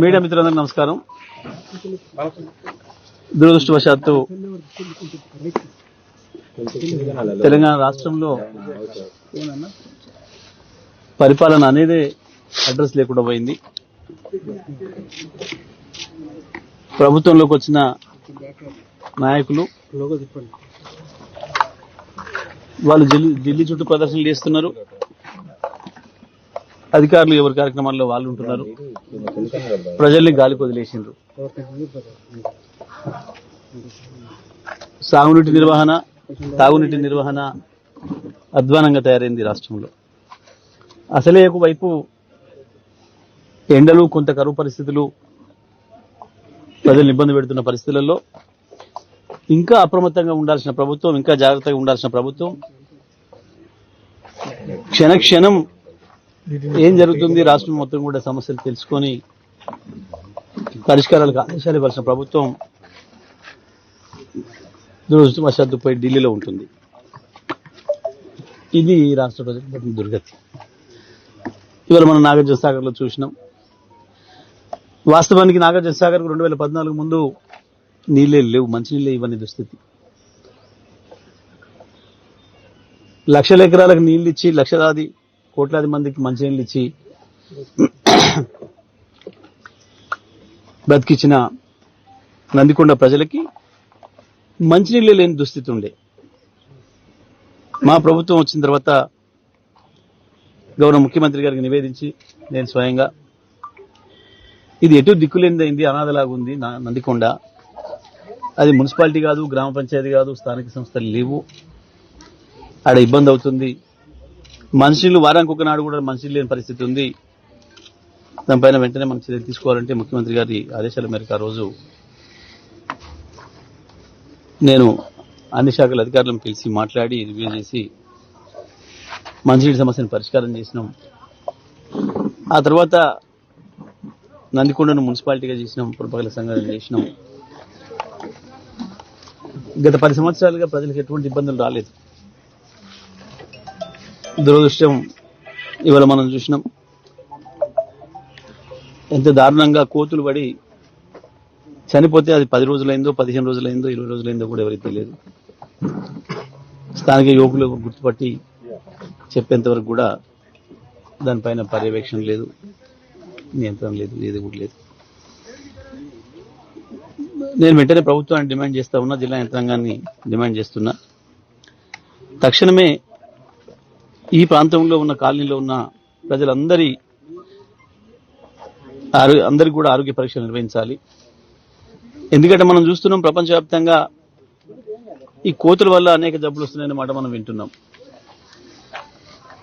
Media మిత్రులందరూ నమస్కారం. దురదృష్టవశాత్తు తెలంగాణ రాష్ట్రంలో పరిపాలన అనేది అడ్రస్ లేకుండా పోయింది. ప్రభుత్వంలోకి వచ్చిన నాయకులు వాళ్ళు ఢిల్లీ ఢిల్లీ చుట్టూ ప్రదర్శనలు చేస్తున్నారు. అధికారులు ఎవరి కార్యక్రమాల్లో వాళ్ళు ఉంటున్నారు? ప్రజల్ని గాలి వదిలేసిండ్రు. సాగునీటి నిర్వహణ తాగునీటి నిర్వహణ అధ్వానంగా తయారైంది రాష్ట్రంలో. అసలే ఒకవైపు ఎండలు కొంత కరువు పరిస్థితులు ప్రజలు ఇబ్బంది పెడుతున్న పరిస్థితులలో ఇంకా అప్రమత్తంగా ఉండాల్సిన ప్రభుత్వం ఇంకా జాగ్రత్తగా ఉండాల్సిన ప్రభుత్వం క్షణక్షణం ఏం జరుగుతుంది? రాష్ట్రం మొత్తం కూడా సమస్యలు తెలుసుకొని పరిష్కారాలకు ఆదేశాలు ఇవ్వాల్సిన ప్రభుత్వం దురదృష్టవశాత్తు పోయి ఢిల్లీలో ఉంటుంది. ఇది రాష్ట్ర ప్రజలకు దుర్గతి. ఇవాళ మనం నాగార్జున చూసినాం. వాస్తవానికి నాగార్జున సాగర్ రెండు వేల పద్నాలుగు ముందు నీళ్ళే లేవు మంచినీళ్ళే ఇవన్నీ దుస్థితి. లక్షల ఎకరాలకు నీళ్ళు ఇచ్చి లక్షలాది కోట్లాది మందికి మంచినీళ్ళు ఇచ్చి బ్రతికిచ్చిన నందికొండ ప్రజలకి మంచినీళ్ళు లేని దుస్థితి ఉండే. మా ప్రభుత్వం వచ్చిన తర్వాత గౌరవ ముఖ్యమంత్రి గారికి నివేదించి నేను స్వయంగా ఇది ఎటు దిక్కులేనిదైంది అనాథలాగా ఉంది నా- నందికొండ. అది మున్సిపాలిటీ కాదు గ్రామ పంచాయతీ కాదు స్థానిక సంస్థలు లేవు. ఆడ ఇబ్బంది అవుతుంది. మనుషులు వారానికి ఒక నాడు కూడా మనుషులు లేని పరిస్థితి ఉంది. దానిపైన వెంటనే మనం చర్యలు తీసుకోవాలంటే ముఖ్యమంత్రి గారి ఆదేశాల మేరకు ఆ రోజు నేను అన్ని శాఖల అధికారులను పిలిచి మాట్లాడి రివ్యూ చేసి మంచినీటి సమస్యను పరిష్కారం చేసినాం. ఆ తర్వాత నందికొండను మున్సిపాలిటీగా చేసినాం పురపాలక సంఘాలను చేసినాం. గత పది సంవత్సరాలుగా ప్రజలకు ఎటువంటి ఇబ్బందులు రాలేదు. దురదృష్టం ఇవాళ మనం చూసినాం. ఎంత దారుణంగా కోతులు పడి చనిపోతే అది పది రోజులైందో పదిహేను రోజులైందో ఇరవై రోజులైందో కూడా ఎవరికి తెలియదు. స్థానిక యువకులు గుర్తుపట్టి చెప్పేంత వరకు కూడా దానిపైన పర్యవేక్షణ లేదు నియంత్రణ లేదు ఏది కూడా లేదు. నేను వెంటనే ప్రభుత్వాన్ని డిమాండ్ చేస్తా ఉన్నా జిల్లా యంత్రాంగాన్ని డిమాండ్ చేస్తున్నా. తక్షణమే ఈ ప్రాంతంలో ఉన్న కాలనీలో ఉన్న ప్రజలందరి అందరికి కూడా ఆరోగ్య పరీక్షలు నిర్వహించాలి. ఎందుకంటే మనం చూస్తున్నాం ప్రపంచవ్యాప్తంగా ఈ కోతుల వల్ల అనేక జబ్బులు వస్తున్నాయన్న మాట మనం వింటున్నాం.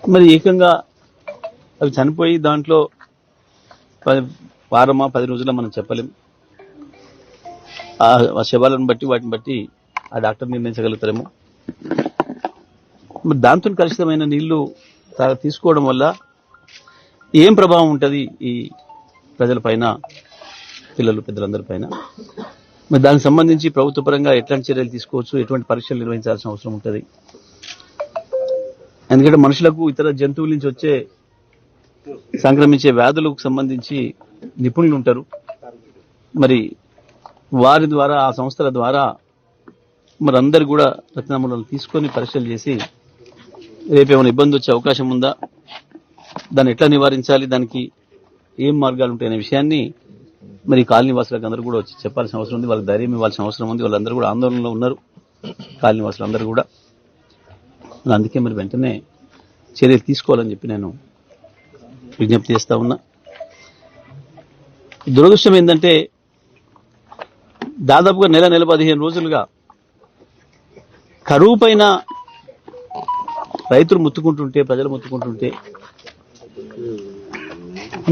మరి ఏకంగా అవి చనిపోయి దాంట్లో పది వారమా పది రోజుల మనం చెప్పలేం. ఆ శవాలను బట్టి వాటిని బట్టి ఆ డాక్టర్ నిర్ణయించగలుగుతారేమో. దాంతో కలుషితమైన నీళ్ళు తీసుకోవడం వల్ల ఏం ప్రభావం ఉంటుంది ఈ ప్రజల పైన పిల్లలు పెద్దలందరి పైన? మరి దానికి సంబంధించి ప్రభుత్వ పరంగా ఎట్లాంటి చర్యలు తీసుకోవచ్చు ఎటువంటి పరీక్షలు నిర్వహించాల్సిన అవసరం ఉంటుంది? ఎందుకంటే మనుషులకు ఇతర జంతువుల నుంచి వచ్చే సంక్రమించే వ్యాధులకు సంబంధించి నిపుణులు ఉంటారు. మరి వారి ద్వారా ఆ సంస్థల ద్వారా మరి అందరు కూడా రక్త తీసుకొని పరీక్షలు చేసి రేపేమైనా ఇబ్బంది వచ్చే అవకాశం ఉందా? దాన్ని ఎట్లా నివారించాలి? దానికి ఏం మార్గాలు ఉంటాయనే విషయాన్ని మరి కాలనీ వాసులకు అందరూ కూడా వచ్చి చెప్పాల్సిన అవసరం ఉంది. వాళ్ళకి ధైర్యం ఇవ్వాల్సిన అవసరం ఉంది. వాళ్ళందరూ కూడా ఆందోళనలో ఉన్నారు. కాలనీ వాసులు అందరూ కూడా అందుకే మరి వెంటనే చర్యలు తీసుకోవాలని చెప్పి నేను విజ్ఞప్తి చేస్తా ఉన్నా. దురదృష్టం ఏంటంటే దాదాపుగా నెల నెల పదిహేను రోజులుగా కరువు పైన రైతులు ముత్తుకుంటుంటే ప్రజలు ముత్తుకుంటుంటే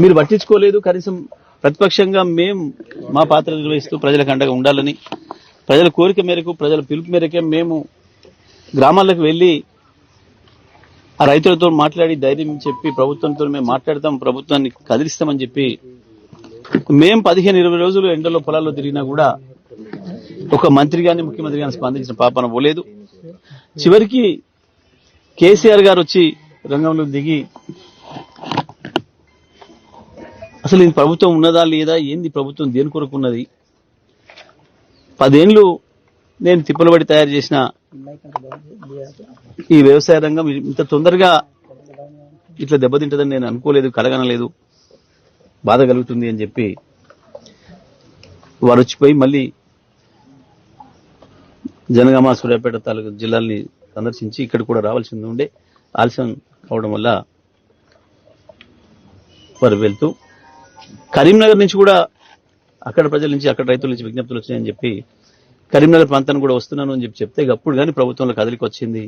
మీరు పట్టించుకోలేదు. కనీసం ప్రతిపక్షంగా మేము మా పాత్ర నిర్వహిస్తూ ప్రజలకు అండగా ఉండాలని ప్రజల కోరిక మేరకు ప్రజల పిలుపు మేరకే మేము గ్రామాలకు వెళ్ళి ఆ రైతులతో మాట్లాడి ధైర్యం చెప్పి ప్రభుత్వంతో మేము మాట్లాడతాం ప్రభుత్వాన్ని కదిలిస్తామని చెప్పి మేము పదిహేను ఇరవై రోజులు ఎండలో పొలాల్లో తిరిగినా కూడా ఒక మంత్రి గాని ముఖ్యమంత్రి గాని స్పందించిన పాపన పోలేదు. చివరికి కేసీఆర్ గారు వచ్చి రంగంలో దిగి అసలు ఈ ప్రభుత్వం ఉన్నదా లేదా ఏంది ప్రభుత్వం దేని కొరకు ఉన్నది? పదేండ్లు నేను తిప్పలబడి తయారు చేసిన ఈ వ్యవసాయ రంగం ఇంత తొందరగా ఇట్లా దెబ్బతింటదని నేను అనుకోలేదు కలగనలేదు బాధ కలుగుతుంది అని చెప్పి వారు వచ్చిపోయి మళ్ళీ జనగామ సూర్యాపేట తాలూకు జిల్లాల్ని సందర్శించి ఇక్కడ కూడా రావాల్సింది ఉండే ఆలస్యం అవడం వల్ల వారు వెళ్తూ కరీంనగర్ నుంచి కూడా అక్కడ ప్రజల నుంచి అక్కడ రైతుల నుంచి విజ్ఞప్తులు వచ్చాయని చెప్పి కరీంనగర్ ప్రాంతానికి కూడా వస్తున్నాను అని చెప్పి చెప్తే అప్పుడు కానీ ప్రభుత్వంలో కదలికి వచ్చింది.